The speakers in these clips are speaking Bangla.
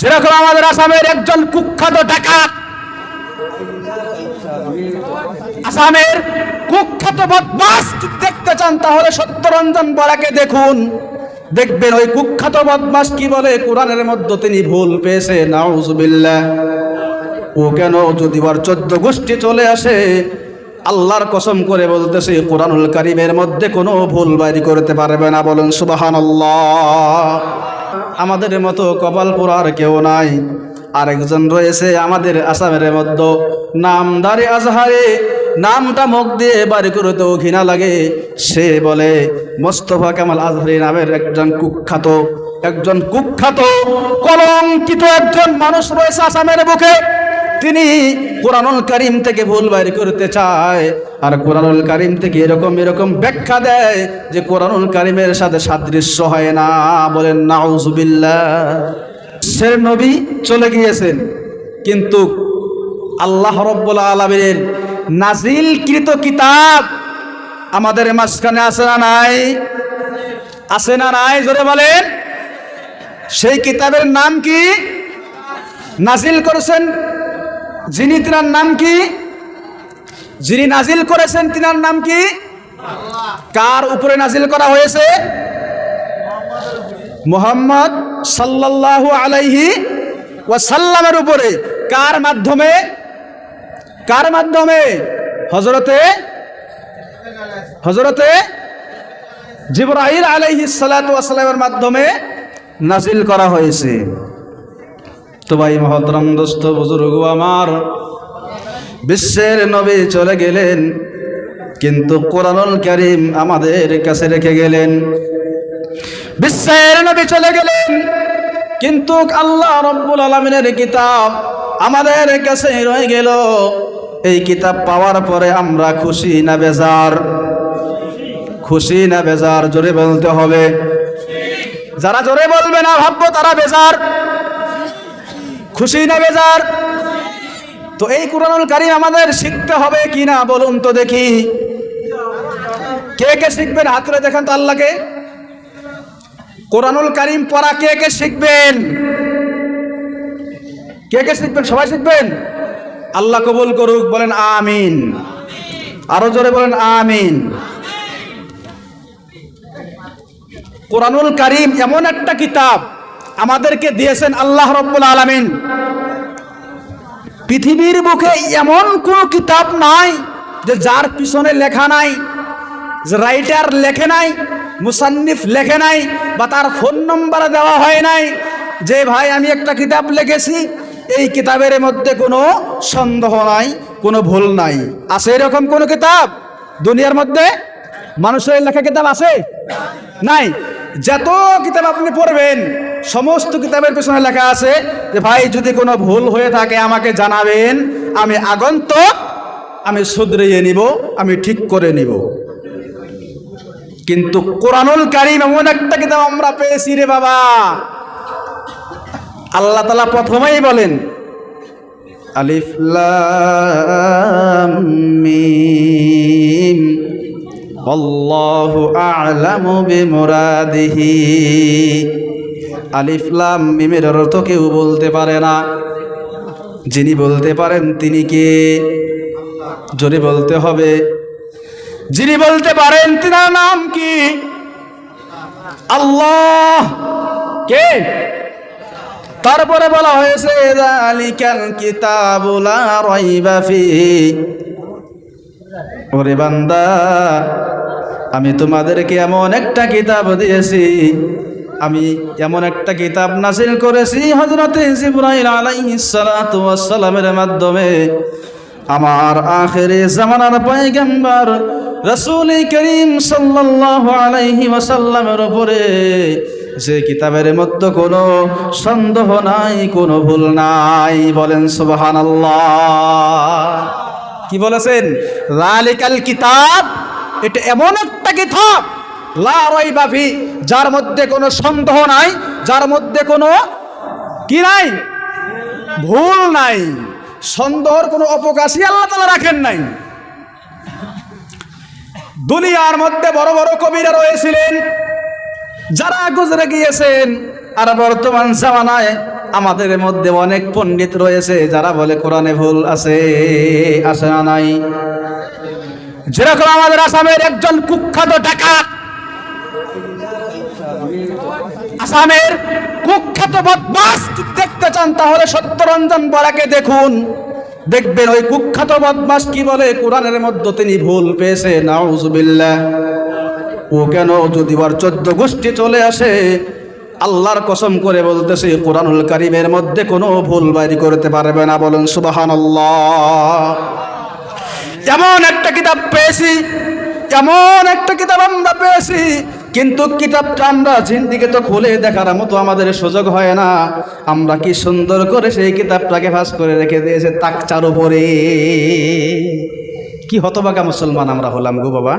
যেরকম আমাদের আসামের একজন কুখ্যাত ডাকাত, আসামের কুখ্যাত বদমাস দেখতে চান, তাহলে সত্যরঞ্জন বরাকে দেখুন। দেখবেন ওই কুখ্যাত বদমাস কি বলে? কোরআনের মধ্যে তিনি ভুল পেয়েছে, নাউজুবিল্লাহ। ও কেন যদি ওর চোদ্দ গোষ্ঠী চলে আসে, আল্লাহর কসম করে বলতেছে, কোরআনুল কারিমের মধ্যে কোনো ভুল বাইরি করতে পারবে না। বলুন সুবাহান আমাদের মতো কপাল পোড়ার কেউ নাই। আরেকজন রয়েছে আমাদের আসামের মধ্যে। নামদারে আজহারে নামটা মুখ দিয়ে বাড়ি করতেও ঘৃণা লাগে। সে বলে, মোস্তফা কামাল আজহারি নামের একজন কুখ্যাত একজন কুখ্যাত, কলঙ্কিত একজন মানুষ রয়েছে আসামের বুকে। তিনি কোরআনুল করিম থেকে ভুল বাইর করতে চায়। আর কোরআনুল করিম থেকে এরকম এরকম ব্যাখ্যা দেয় যে কোরআনুল করিমের সাথে সাদৃশ্য হয় না। বলেন নাউজুবিল্লাহ সে নবী চলে গিয়েছেন, কিন্তু আল্লাহ রব্বুল আলমের নাজিলকৃত কিতাব আমাদের মাঝখানে আছে না নাই? আছে না নাই? জোরে বলেন। সেই কিতাবের নাম কি? নাজিল করেছেন? যিনি তিনার নাম কি? যিনি নাজিল করেছেন, তিনার নাম কি? কার উপরে নাজিল করা হয়েছে? মোহাম্মদ সাল্লাল্লাহু আলাইহি ওয়াসাল্লামের উপরে। কার মাধ্যমে? কার মাধ্যমে? হজরতে হজরতে জিবরাইল আলাইহি সালাতু ওয়াসালামের মাধ্যমে নাজিল করা হয়েছে। তো ভাই মহতরম দোস্ত, বুজুর্গ আমার বিশ্বের নবী চলে গেলেন, কিন্তু কোরআনুল করিম আমাদের কাছে রেখে গেলেন। বিশ্বের নবী চলে গেলেন, কিন্তু আল্লাহ রব্বুল আলমিনের কিতাব আমাদের কাছে রয়ে গেল। এই কিতাব পাওয়ার পরে আমরা খুশি না বেজার? খুশি না বেজার? জোরে বলতে হবে। যারা জোরে বলবে না, ভাববো তারা বেজার। খুশি না বেজার? তো এই কোরআনুল কারিম আমাদের শিখতে হবে কি না বলুন তো দেখি। কে কে শিখবেন? হাতরে দেখেন তো আল্লাহকে। কোরআনুল কারিম পড়া কে কে শিখবেন? কে কে শিখবেন? সবাই শিখবেন? আল্লাহ কবুল করুক, বলেন আমিন। আরও জোরে বলেন আমিন। কোরআনুল কারিম এমন একটা কিতাব আমাদেরকে দিয়েছেন আল্লাহ রব্বুল আলমিন। পৃথিবীর বুকে এমন কোন কিতাব নাই যে যার পিছনে লেখা নাই, যে রাইটার লেখে নাই, মুসান্নিফ লেখে নাই, বা তার ফোন নম্বর দেওয়া হয় নাই যে, ভাই, আমি একটা কিতাব লিখেছি, এই কিতাবের মধ্যে কোনো সন্দেহ নাই, কোনো ভুল নাই। আছে এরকম কোনো কিতাব দুনিয়ার মধ্যে? মানুষের লেখা কিতাব আছে? নাই। যত কিতাব আপনি পড়বেন সমস্ত কিতাবের পেছনে লেখা আছে যে, ভাই, যদি কোনো ভুল হয়ে থাকে, আমাকে জানাবেন। আমি আগন্তক, আমি শুধরিয়ে নিব, আমি ঠিক করে নিব। কিন্তু কোরআনুল কারিম এমন একটা কিতাব আমরা পেয়েছি রে বাবা। আল্লাহ তালা প্রথমেই বলেন, আলিফ লাম মিম, আল্লাহু আ'লামু বিমুরাদিহি। আলিফ লাম মিমের অর্থ কেউ বলতে পারে না। যিনি বলতে পারেন তিনি কে? জোরে বলতে হবে। যিনি বলতে পারেন তিনার নাম কি? আল্লাহ। কে? তারপরে বলা হয়েছে ওরে বান্দা, আমি তোমাদেরকে এমন একটা কিতাব দিয়েছি আমি এমন একটা কিতাব নাসিল করেছি হজরতে জিব্রাইল আলাইহিস সালাতু ওয়াস সালামের মাধ্যমে। আমার আখেরে জামানার পয়গম্বর রাসূল করিম সাল্লাল্লাহু আলাইহি ওয়াসাল্লামের উপরে যে কিতাবের মধ্যে কোনো সন্দেহ নাই, কোনো ভুল নাই, বলেন সুবহানাল্লাহ। কি বলেছেন? লালিকাল কিতাব এটা এমন একটা কিতাব লা রাইবা ফি, যার মধ্যে কোনো সন্দেহ নাই, যার মধ্যে কোনো কি নাই? ভুল নাই। সন্দেহর কোনো অবকাশই আল্লাহ তালা রাখেন নাই। দুনিয়ার মধ্যে বড় বড় কবিরা রয়েছিলেন, যারা গুজরে গিয়েছেন, আর বর্তমান জামানায় আমাদের মধ্যে অনেক পণ্ডিত রয়েছে, যারা বলে কোরআনে ভুল আছে না নাই। যেরকম আমাদের আসামের একজন কুখ্যাত ডাকাত আসামের কুখ্যাত বদমাস দেখতে চান, তাহলে সত্যরঞ্জন বরাকে দেখুন। দেখবেন ওই কুখ্যাত বদমাস কি বলে? কোরআনের মধ্যে তিনি ভুল পেয়েছে, নাউজুবিল্লাহ। ও কেন যদি ওর চোদ্দ গোষ্ঠী চলে আসে, আল্লাহর কসম করে বলতেছে, কোরআনুল কারিমের মধ্যে কোনো ভুল বাইরি করতে পারবে না, বলেন সুবাহান এমন একটা কিতাব পেয়েছি, এমন একটা কিতাব আমরা পেয়েছি কিন্তু কিতাবটা আমরা জিন্দিকে তো খুলে দেখার মতো আমাদের সুযোগ হয় না। আমরা কি সুন্দর করে সেই কিতাবটাকে ফাঁস করে রেখে দিয়েছে তাকচার উপরে। কি হতবাকা মুসলমান আমরা হলাম গো বাবা।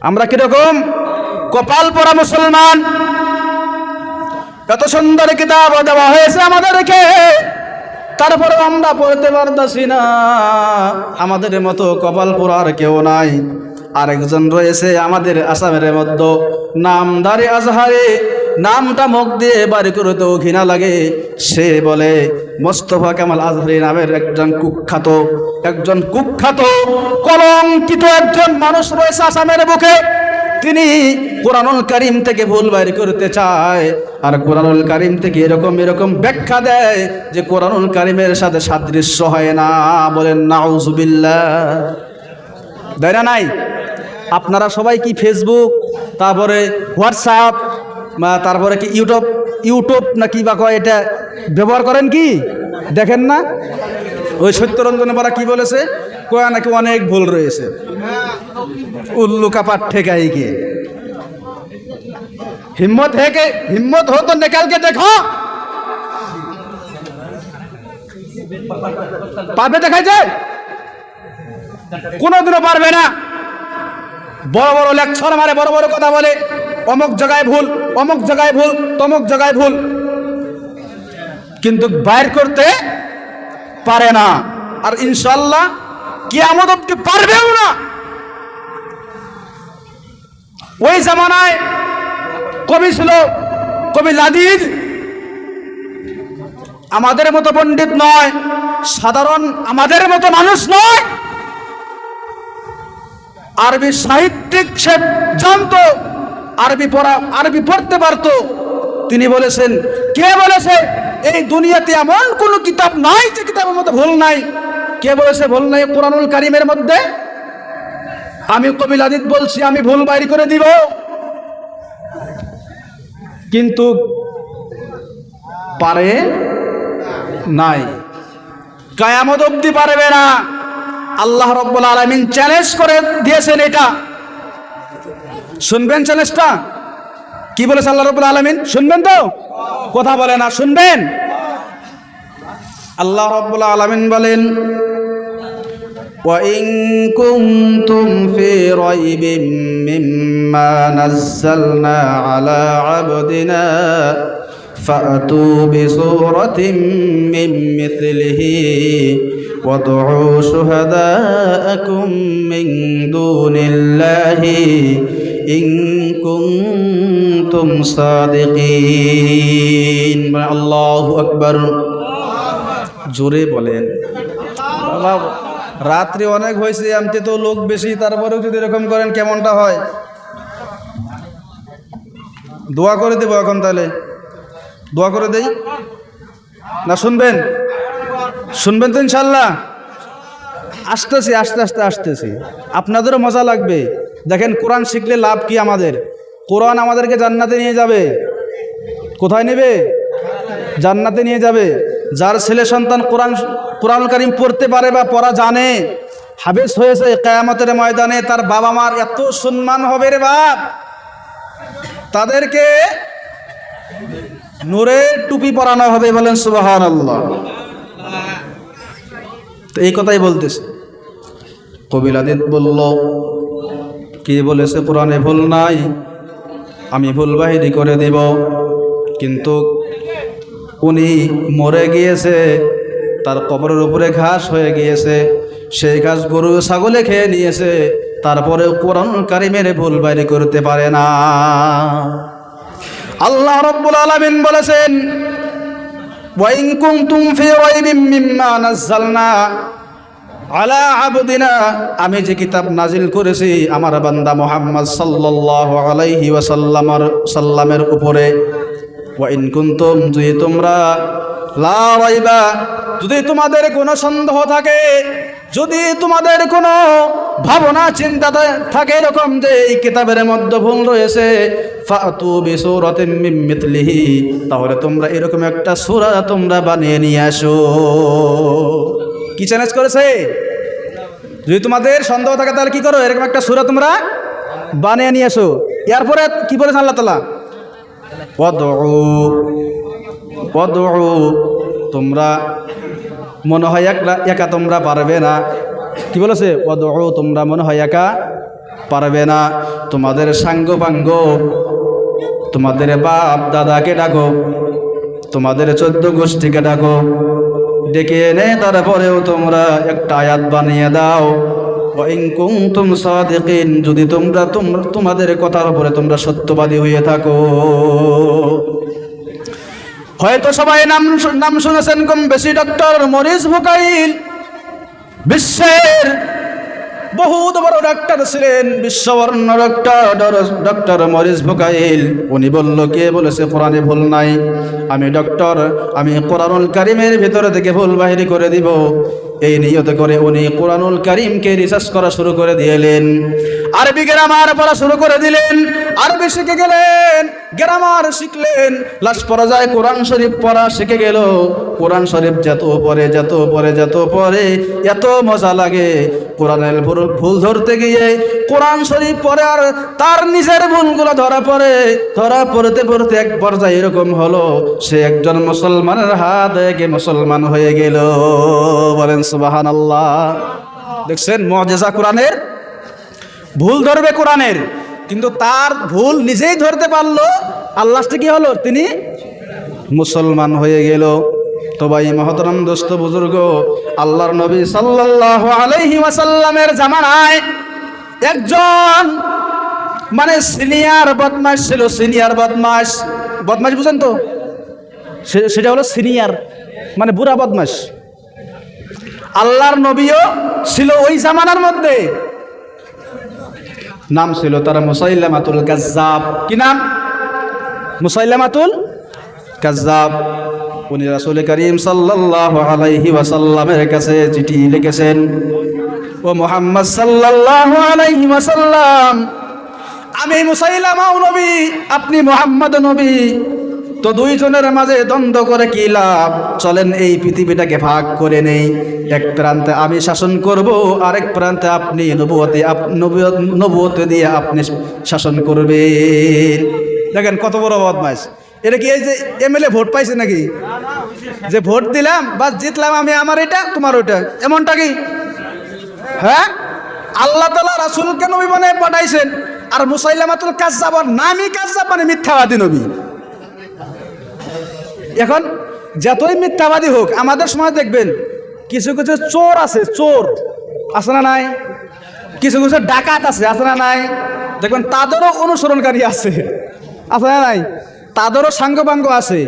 আমরা কীরকম? কপাল পরা মুসলমান। এত সুন্দর কিতাব দেওয়া হয়েছে আমাদেরকে। তারপরে আমরা পড়তে পারতাছি না। আমাদের মতো কপাল পোড়ার কেউ নাই। আরেকজন রয়েছে আমাদের আসামের মধ্যে। নামদারি আজহারে, নামটা মুখ দিয়ে বাড়ি করতেও ঘৃণা লাগে। সে বলে, মোস্তফা কামাল আজহারি নামের একজন কুখ্যাত একজন কুখ্যাত, কলঙ্কিত একজন মানুষ রয়েছে আসামের বুকে। তিনি কোরআনুল কারিম থেকে ভুল বাইর করতে চায়। আর কোরআনুল কারিম থেকে এরকম এরকম ব্যাখ্যা দেয় যে কোরআনুল কারিমের সাথে সাদৃশ্য হয় না। বলেন, নাউজুবিল্লাহ। দেয় না নাই? আপনারা সবাই কি ফেসবুক তারপরে হোয়াটসঅ্যাপ বা তারপরে কি ইউটিউব ইউটিউব না কি বা কয় এটা ব্যবহার করেন কি দেখেন না ওই সত্যরঞ্জন বরা কি বলেছে কয়া নাকি অনেক ভুল রয়েছে উল্লু কাপার ঠেকাই গিয়ে हिम्मत है कि हिम्मत हो तो निकल के देखो পারবে দেখা যায় কোনোদিনও পারবে না বড় বড় লেকচার মারে, বড় বড় কথা বলে। অমুক জায়গায় ভুল, অমুক জায়গায় ভুল, তমুক জায়গায় ভুল। কিন্তু বাইর করতে পারে না। আর ইনশাল্লাহ কিয়ামত অব্দি পারবেও না। ওই জামানায় কবি ছিল কবি লাদিদ। আমাদের মতো পণ্ডিত নয়, সাধারণ আমাদের মতো মানুষ নয়। আরবি সাহিত্যিক সে জানতো, আরবি পড়া, আরবি পড়তে পারতো। তিনি বলেছেন, কে বলেছে, এই দুনিয়াতে এমন কোনো কিতাব নাই যে কিতাবের মধ্যে ভুল নাই। কে বলেছে, ভুল নাই কোরআনুল কারিমের মধ্যে? আমি কবিল আদিত বলছি, আমি ভুল বাইর করে দিব। কিন্তু পারে নাই। কায়ামত অব্দি পারবে না। আল্লাহ রব্বুল আলমিন চ্যালেঞ্জ করে দিয়েছেন এটা শুনবেন চ্যালেঞ্জটা কি বলেছে আল্লাহ রব্বুল আলমিন শুনবেন তো কথা বলে না শুনবেন আল্লাহ রব্বুল আলমিন বলেন وإن كنتم في ريب مما نزلنا على عبدنا فأتوا بسورة من مثله وادعوا شهداءكم من دون الله إن كنتم صادقين الله أكبر জোরে বলেন বাবা রাত্রি অনেক হয়েছে এমতে তো লোক বেশি তারপরেও যদি এরকম করেন কেমনটা হয় দোয়া করে দেবো এখন তাহলে দোয়া করে দেই না শুনবেন শুনবেন তো ইনশাল্লাহ? আসতেছি, আস্তে আস্তে, আসতেছি। আপনাদেরও মজা লাগবে। দেখেন, কোরআন শিখলে লাভ কি আমাদের? কোরআন আমাদেরকে জান্নাতে নিয়ে যাবে। কোথায় নেবে? জান্নাতে নিয়ে যাবে। যার ছেলে সন্তান কোরআন কোরআন কারিম পড়তে পারে বা পড়া জানে, হাবেস হয়েছে কেয়ামতের ময়দানে, তার বাবা মার এত সম্মান হবে রে বাপ। তাদেরকে নূরের টুপি পরানো হবে বলেন সুবাহান আল্লাহ তো এই কথাই বলতেছে। কবিলাদিত বলল, কি বলেছে পুরাণে ভুল নাই। আমি ভুল বাহিনী করে দেব। কিন্তু উনি মরে গিয়েছে, তার কবরের উপরে ঘাস হয়ে গিয়েছে, সেই ঘাস গরু ছাগলে খেয়ে নিয়েছে তারপরে কোরআন কারিমের ভুল বাইরে করতে পারে না। আল্লাহ রব্বুল আলমিন বলেছেন ওয়াইন কুনতুম ফি রাইবিম মিম্মা নাযালনা আলা আমি যে কিতাব নাজিল করেছি আমার বান্দা মোহাম্মদ সাল্লাল্লাহু আলাইহি ওয়াসাল্লামার সাল্লামের উপরে। ওয়াইন কুনতুম যদি তোমরা লা যদি তোমাদের কোনো সন্দেহ থাকে যদি তোমাদের কোনো ভাবনা, চিন্তা থাকে এরকম যে এই কিতাবের মধ্যে ভুল রয়েছে তাহলে তোমরা এরকম একটা সূরা তোমরা বানিয়ে নিয়ে আসো। কি চ্যালেঞ্জ করেছে? যদি তোমাদের সন্দেহ থাকে তাহলে কি করো? এরকম একটা সূরা তোমরা বানিয়ে নিয়ে আসো। এরপরে কি বলেছে আল্লাহ তাআলা? ওয়াদউ ওয়াদউ, তোমরা মনে হয় একলা একা তোমরা পারবে না। কি বলেছে? ওয়াদউ তোমরা মনে হয় একা পারবে না। তোমাদের সাঙ্গ পাঙ্গ, তোমাদের বাপ দাদাকে ডাকো, তোমাদের চোদ্দ গোষ্ঠীকে ডাকো। ডেকে এনে তারপরেও তোমরা একটা আয়াত বানিয়ে দাও। কুনতুম সাদিকিন, যদি তোমরা তোমাদের কথার উপরে তোমরা সত্যবাদী হয়ে থাকো। হয়তো সবাই নাম নাম শুনেছেন কম বেশি ডক্টর মরিস বুকাইল বিশ্বের বহুত বড় ডাক্তার ছিলেন, বিশ্ববর্ণ ডক্টর ডক্টর মরিস বুকাইল উনি বলল, কে বলেছে? কোরআনে ভুল নাই। আমি ডক্টর, আমি কোরআনুল কারিমের ভিতরে থেকে ভুল বাহির করে দিব। এই নিয়ত করে উনি কোরআনুল কারিমকে রিসার্চ করা শুরু করে দিলেন। আরবি গ্রামার পড়া শুরু করে দিলেন। আরবি শিখে গেলেন গ্রামার শিখলেন। লাস্ট পর্যায়ে কোরআন শরীফ পড়া শিখে গেল। কোরআন শরীফ যত পরে যত পরে যত পরে এত মজা লাগে। কোরআনের ভুল- ধরতে গিয়ে কোরআন শরীফ পড়ে আর তার নিজের ভুলগুলো ধরা পড়ে। ধরা পড়তে পড়তে এক পর্যায়ে এরকম হলো, সে একজন মুসলমানের হাত এগে মুসলমান হয়ে গেল। বলেন সুবাহান আল্লাহ দেখছেন, মজেজা কোরআনের? ভুল ধরবে কোরআনের। কিন্তু তার ভুল নিজেই ধরতে পারল। আল্লাহটা কি হলো? তিনি মুসলমান হয়ে গেল। তো ভাই মহতরম দোস্ত বুজুর্গ, আল্লাহর নবী সাল্লাল্লাহু আলাইহি ওয়াসাল্লামের জামানায় একজন মানে সিনিয়র বদমাস ছিল, সিনিয়র বদমাস বদমাস বুঝেন তো? সেটা হলো সিনিয়র মানে বুড়া বদমাস আল্লাহর নবীও ছিল ওই জামানার মধ্যে। নাম ছিল তারা মুসাইলামাতুল কাজাব কি নাম? মুসাইলামাতুল কাজাব উনি রাসুল করিম সাল্লাহ আলাইহি ওয়াসাল্লামের কাছে চিঠি লিখেছেন, ও মোহাম্মদ সাল্লাহ আলাইহি ওয়াসাল্লাম, আমি মুসাইলামাও নবী, আপনি মোহাম্মদ নবী। তো দুইজনের মাঝে দ্বন্দ্ব করে কি লাভ? চলেন এই পৃথিবীটাকে ভাগ করে নেই। এক প্রান্তে আমি শাসন করব, আরেক প্রান্তে আপনি নবুয়তে নবুয়ত- দিয়ে আপনি শাসন করবেন। দেখেন কত বড় বদমাইশ। এটা কি এই যে এমএলএ ভোট পাইছে নাকি? যে ভোট দিলাম বা জিতলাম আমি, আমার এটা, তোমার ওইটা। এমনটা কি? হ্যাঁ? আল্লাহ তালা রাসুলকে নবী মানে পাঠাইছেন। আর মুসাইলামাতুল কাজ্জাবর নামই কাজ্জাব মানে মিথ্যাবাদী নবী। এখন যতই মিথ্যাবাদী হোক, আমাদের সময় দেখবেন কিছু কিছু চোর আছে চোর। আছে না নাই? কিছু কিছু ডাকাত আছে আছে না নাই? দেখবেন তাদেরও অনুসরণকারী আছে। আছে না নাই? তাদেরও সাঙ্গপাঙ্গ আছে।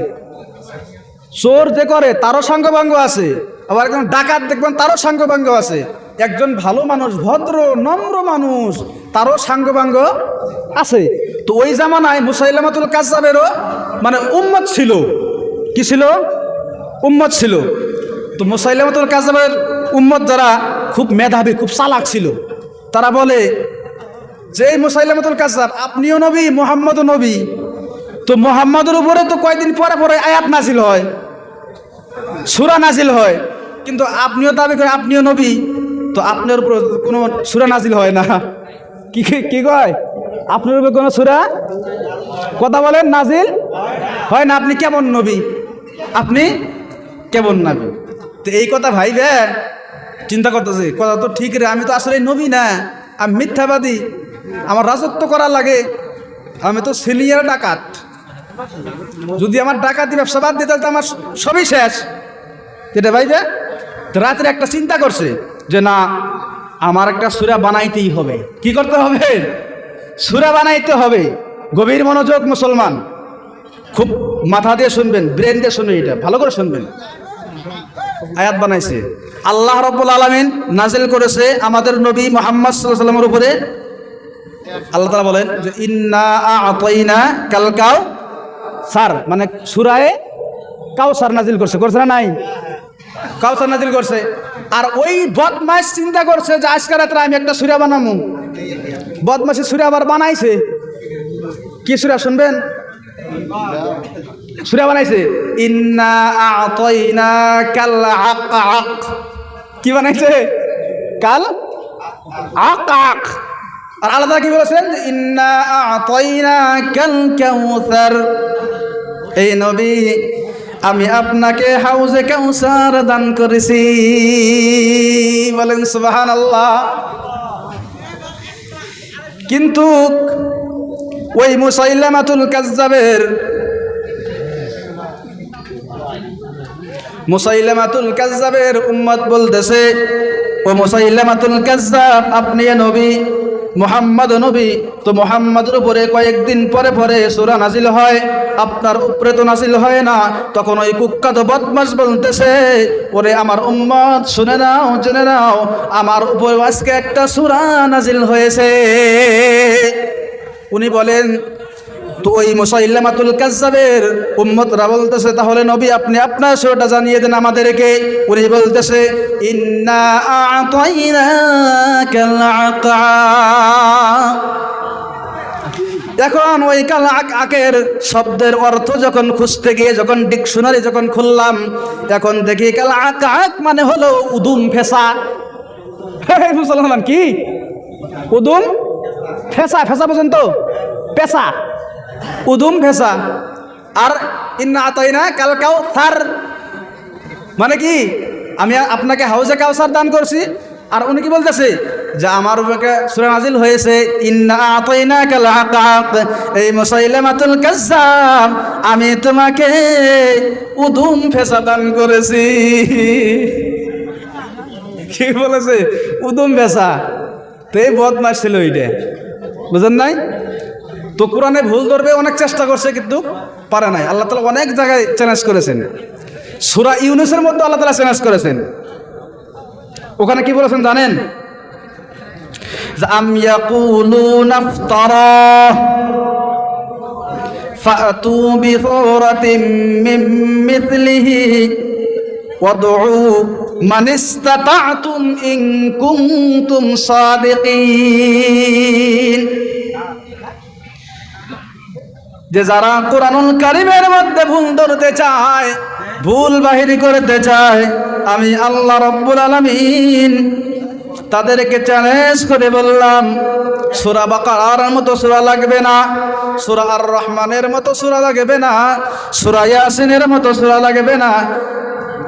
চোর যে করে, তারও সাঙ্গপাঙ্গ আছে। আবার একজন ডাকাত দেখবেন, তারও সাঙ্গপাঙ্গ আছে। একজন ভালো মানুষ, ভদ্র, নম্র মানুষ, তারও সাঙ্গপাঙ্গ আছে। তো ওই জামানায় মুসাইলামাতুল কাজাবেরও মানে উম্মত ছিল। কি ছিল? উম্মত ছিল। তো মুসাইলামাতুল কাজাবের উম্মত যারা খুব মেধাবী, খুব চালাক ছিল, তারা বলে যে, এই মুসাইলামাতুল কাজাব আপনিও নবী, মোহাম্মদও নবী। তো মোহাম্মদের উপরে তো কয়েকদিন পরে পরে আয়াত নাজিল হয়, সুরা নাজিল হয়। কিন্তু আপনিও দাবি করেন, আপনিও নবী। তো আপনার উপর কোনো সুরা নাজিল হয় না। কি- কি কয়? আপনার উপর কোনো সুরা? কথা বলেন, নাজিল হয় না। আপনি কেমন নবী? আপনি কেমন নবী তো এই কথা ভাই ভাইবে, চিন্তা করতেছে, কথা তো ঠিক রে, আমি তো আসলে নবী না, আমি মিথ্যাবাদী, আমার রাজত্ব করা লাগে, আমি তো সিনিয়র ডাকাত। যদি আমার ডাকাতি ব্যবসা বাদ দিই তাহলে তো আমার সবই শেষ। যেটা ভাই যে রাত্রে একটা চিন্তা করছে, যে না, আমার একটা সুরা বানাইতেই হবে। কি করতে হবে? সুরা বানাইতে হবে। গভীর মনোযোগ মুসলমান। খুব মাথা দিয়ে শুনবেন ব্রেন দিয়ে শুনবেন এটা, ভালো করে শুনবেন। আয়াত বানাইছে। আল্লাহ রব্বুল আলমিন নাজিল করেছে আমাদের নবী মোহাম্মদ সাল্লামের উপরে। আল্লাহ তালা বলেন যে, ইন্না আতাইনা কালকাও সার মানে সুরায়ে কাউসার নাজিল করছে। করছে না নাই? কাউসার নাজিল করছে। আর ওই বদমাস চিন্তা করছে যে, আজকে রাত্রে আমি একটা সুরা বানাবো বদমাসি সুরা আবার বানাইছে। কি সুরা শুনবেন? সুরা বানাইছে? ইন্না আতাইনা কাল আক আক কি বানাইছে? কাল? আক আক আর আলাদা কি বলেছেন ইন্না আতাইনা কাল কাউসার। এই নবী, আমি আপনাকে হাউজে কাউসার দান করেছি। বলেন সুবাহান আল্লাহ কিন্তু ওই মুসাইলামাতুল কাজ্জাবের মুসাইলামাতুল কাজ্জাবের উম্মত বলতেছে, ও মুসাইলামাতুল কাজ্জাব, আপনি নবী, মোহাম্মদ নবী। তো মোহাম্মদের উপরে কয়েকদিন পরে পরে সুরা নাজিল হয়, আপনার উপরে তো নাজিল হয় না। তখন ওই কুখ্যাত বদমাস বলতেছে, ওরে আমার উম্মত, শুনে নাও, জেনে নাও, আমার উপরে আজকে একটা সুরা নাজিল হয়েছে। উনি বলেন, তো ওই মুসাইল্লামাতুল কাজ্জাবের উম্মতরা বলতেছে, তাহলে নবী, আপনি আপনার সুরটা জানিয়ে দেন আমাদেরকে। উনি বলতেছে এখন ওই কাল আক- আকের শব্দের অর্থ যখন খুঁজতে গিয়ে, যখন ডিকশনারি যখন খুললাম, এখন দেখি কাল আক আক মানে হলো উদুম ফেসা। মুসলমান, কি? উদুম? ফেসা ফেসা পর্যন্ত। পেশা উদুম ফেসা। আর ইন্না আতাইনা কাল কাউ সার মানে কি? আমি আপনাকে হাউজে কাউসার দান করছি। আর উনি কি বলতেছে? যে আমার উপরে সূরা নাজিল হয়েছে, ইন্না আতাইনা কাল হাকাক এই মুসাইলামাতুল কাজ্জাব, আমি তোমাকে উদুম ফেসা দান করেছি। কি বলেছে? উদুম ফেসা। তো এই বদমাস ছিল ওইটা। বুঝেন নাই তো কোরআনে ভুল ধরবে অনেক চেষ্টা করছে কিন্তু পারে নাই আল্লাহ তালা অনেক জায়গায় চ্যালেঞ্জ করেছেন সুরা ইউনুসের মধ্যে আল্লাহ তালা চ্যালেঞ্জ করেছেন ওখানে কি বলেছেন জানেন যে আম ইয়াকুলুনা ইফতারা ফাতু বিসূরাতিন মিন মিথলিহি وادعوا من استطعتم إن كنتم صادقين যে যারা কোরআনুল কারিমের মধ্যে ভুল ধরতে চায় ভুল বাহির করতে চায় আমি আল্লাহ রব্বুল আলমিন তাদেরকে চ্যালেঞ্জ করে বললাম সুরা বাকার মতো সুরা লাগবে না সুরা আর রহমানের মতো সুরা লাগবে না সুরা ইয়াসিনের মতো সুরা লাগবে না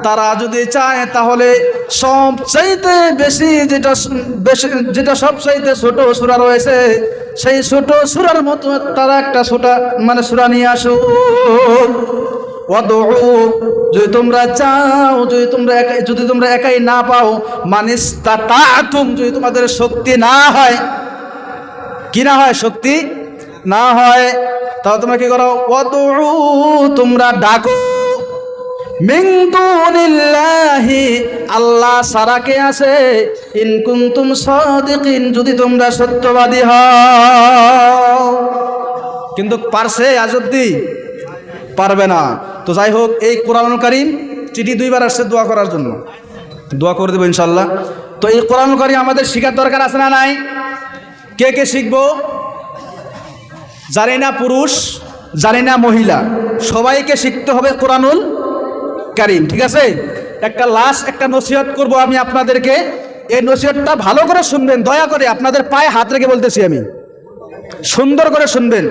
তারা যদি চায় তাহলে সবচাইতে বেশি যেটা বেশি যেটা সবচাইতে ছোট সুরা রয়েছে, সেই ছোট সুরার মতো তারা একটা ছোটা মানে সুরা নিয়ে আসো। ওয়াদউ, যদি তোমরা চাও, যদি তোমরা একাই, যদি তোমরা একাই না পাও, মানিস্তাতাতুম, যদি তোমাদের শক্তি না হয়, কি না হয়, শক্তি না হয়, তাহলে তোমরা কি করো? ওয়াদউ, তোমরা ডাকো। আল্লাহ সারাকে আছে? ইন কুনতুম সাদিকিন, যদি তোমরা সত্যবাদী হও। কিন্তু পারছে আজ অব্দি পারবে না। তো যাই হোক, এই কোরআন কারিম চিঠি দুইবার আসছে দোয়া করার জন্য। দোয়া করে দেবো ইনশাল্লাহ তো এই কোরআন কারিম আমাদের শেখার দরকার আছে না নাই? কে কে শিখব? জানি না পুরুষ, জানি না মহিলা। সবাইকে শিখতে হবে কোরআনুল কারিম, ঠিক আছে? একটা লাস্ট একটা নসিহত করব আমি আপনাদেরকে। এই নসিহতটা ভালো করে শুনবেন, দয়া করে আপনাদের পায়ে হাত রেখে বলতেছি আমি। সুন্দর করে শুনবেন।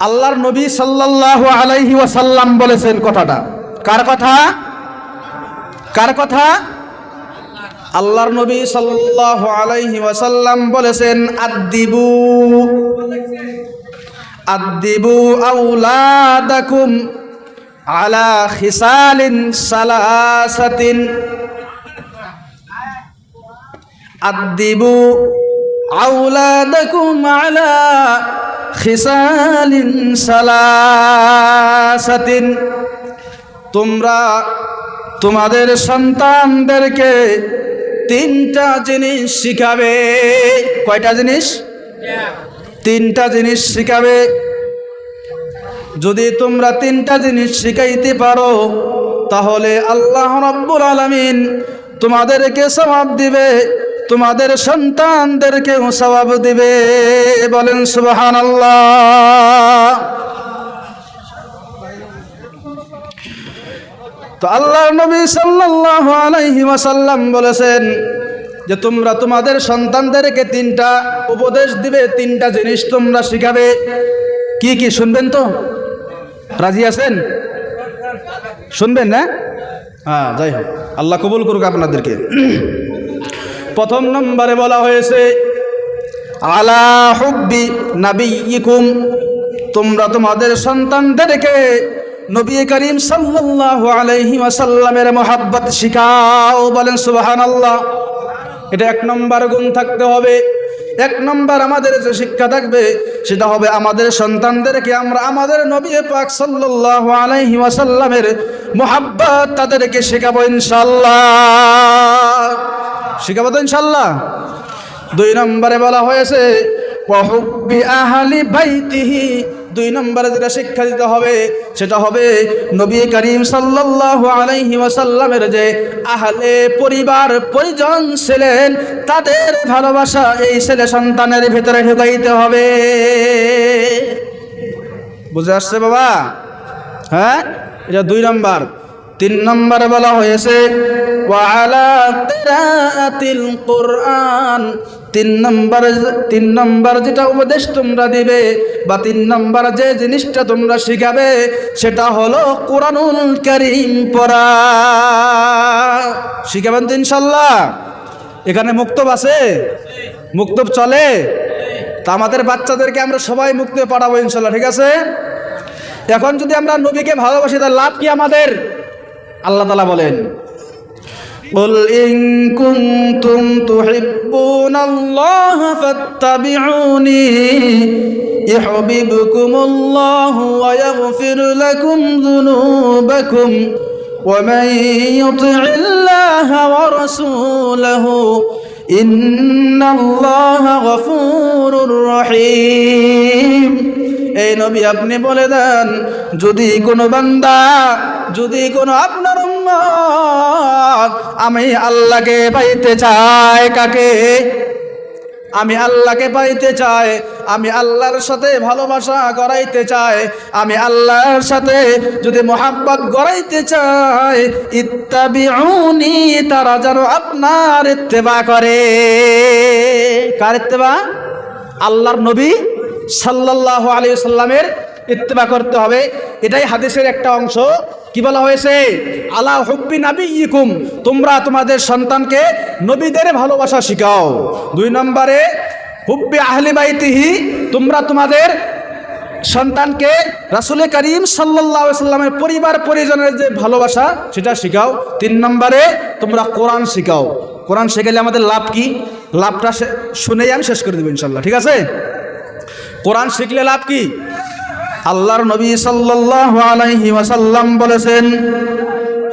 আল্লাহর নবী সাল্লাল্লাহু আলাইহি ওয়াসাল্লাম বলেছেন কথাটা। কার কথা? কার কথা? আল্লাহর নবী সাল্লাল্লাহু আলাইহি ওয়াসাল্লাম বলেছেন, আদ্দিবু আদ্দিবু আউলাদাকুম আলা খিসালিন সালাসাতিন। আদ্দিবু আউলাদাকুম আলা খিসালিন সালাসাতিন। তোমরা তোমাদের সন্তানদেরকে তিনটা জিনিস শিখাবে। কয়টা জিনিস? তিনটা জিনিস শিখাবে। যদি তোমরা তিনটা জিনিস শিখাইতে পারো, তাহলে আল্লাহ রব্বুল আলমিন তোমাদেরকে সবাব দিবে, তোমাদের সন্তানদেরকেও সবাব দিবে। বলেন সুবাহান আল্লাহ তো আল্লাহ নবী সাল্লাল্লাহু আলাইহি ওয়াসাল্লাম বলেছেন যে, তোমরা তোমাদের সন্তানদেরকে তিনটা উপদেশ দিবে, তিনটা জিনিস তোমরা শিখাবে। কি কি শুনবেন তো? রাজি আছেন? শুনবেন না হ্যাঁ যাই হোক। আল্লাহ কবুল করুক আপনাদেরকে। প্রথম নম্বরে বলা হয়েছে আলা হুব্বি নাবিয়িকুম তোমরা তোমাদের সন্তানদেরকে নবী করিম সাল্লাল্লাহু আলাইহি ওয়াসাল্লামের মোহাব্বত শিখাও। বলেন সুবহানাল্লাহ। এটা এক নম্বর গুণ থাকতে হবে। এক নম্বর আমাদের যে শিক্ষা থাকবে, সেটা হবে আমাদের সন্তানদেরকে আমরা আমাদের নবী পাক সাল্লাল্লাহু আলাইহি ওয়াসাল্লামের মোহাব্বত তাদেরকে শেখাবো ইনশাল্লাহ শেখাবো তো ইনশাল্লাহ দুই নম্বরে বলা হয়েছে ওয়াহুব্বি আহলি বাইতিহি। দুই নম্বরে যেটা শিক্ষা দিতে হবে, সেটা হবে নবী করিম সাল্লাল্লাহু আলাইহি ওয়াসাল্লামের যে আহলে পরিবার পরিজন ছিলেন, তাদের ভালোবাসা এই ছেলে সন্তানের ভিতরে ঢুকাইতে হবে। বুঝে আসছে বাবা? হ্যাঁ? এটা দুই নম্বর। তিন নম্বরে বলা হয়েছে ওয়ালা কোরআন। তিন নম্বর তিন নম্বর যেটা উপদেশ তোমরা দিবে বা তিন নম্বর যে জিনিসটা তোমরা শিখাবে, সেটা হলো কোরআনুল করিম পড়া। শিখাবেন তো ইনশাল্লাহ? এখানে মুক্তব আছে? মুক্তব চলে? তা আমাদের বাচ্চাদেরকে আমরা সবাই মুক্ত পড়াবো ইনশাল্লাহ, ঠিক আছে? এখন যদি আমরা নবীকে ভালোবাসি, তার লাভ কি আমাদের? আল্লাহ তালা বলেন। قل إن كنتم تحبون الله فاتبعوني يحببكم الله ويغفر لكم ذنوبكم ومن يطع الله ورسوله إن الله غفور رحيم এই নবী আপনি বলে দেন যদি কোনো বান্দা যদি কোনো আপনার আমি আল্লাহকে পাইতে চাই কাকে? আমি আল্লাহকে পাইতে চাই, আমি আল্লাহর সাথে ভালোবাসা গড়াইতে চাই, আমি আল্লাহর সাথে যদি মোহাব্বত গড়াইতে চাই, ইত্তাবিউনি, তারা যেন আপনার ইত্তেবা করে। কার ইত্তেবা? আল্লাহর নবী সাল্লাল্লাহু আলাইহি সাল্লামের ইত্তেবা করতে হবে। এটাই হাদিসের একটা অংশ। কি বলা হয়েছে? আলা হুব্বি নাবিয়িকুম তোমরা তোমাদের সন্তানকে নবীদের ভালোবাসা শিখাও। দুই নম্বরে, হুব্বি আহলি বাইতিহি তোমরা তোমাদের সন্তানকে রাসুল করিম সাল্লাহ সাল্লামের পরিবার পরিজনের যে ভালোবাসা, সেটা শিখাও। তিন নম্বরে, তোমরা কোরআন শিখাও কোরআন শেখালে আমাদের লাভ কি? লাভটা শুনেই আমি শেষ করে দেবো ইনশাল্লাহ ঠিক আছে? কোরআন শিখলে লাভ কি? আল্লাহর নবী সাল্লাল্লাহু আলাইহি ওয়াসাল্লাম বলেছেন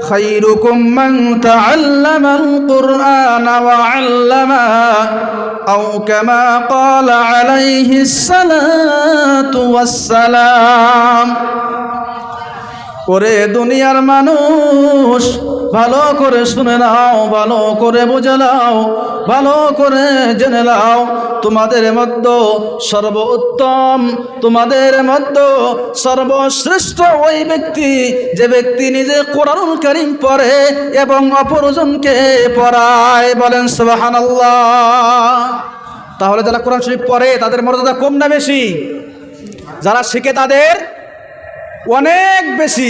খাইরুকুম মান তাআল্লামাল কুরআনা ওয়া আল্লামা আও কামা ক্বালা আলাইহিস সালাতু ওয়াস সালাম। ওরে দুনিয়ার মানুষ, ভালো করে শুনে নাও, ভালো করে বুঝে নাও, ভালো করে জেনে নাও, তোমাদের মধ্যে সর্বোত্তম, তোমাদের মধ্যে সর্বশ্রেষ্ঠ ওই ব্যক্তি, যে ব্যক্তি নিজে কোরআন করিম পড়ে এবং অপরজনকে পড়ায়। বলেন, সুবহানাল্লাহ। তাহলে যারা কোরআন শরীফ পড়ে, তাদের মর্যাদা কম না বেশি? যারা শিখে তাদের অনেক বেশি।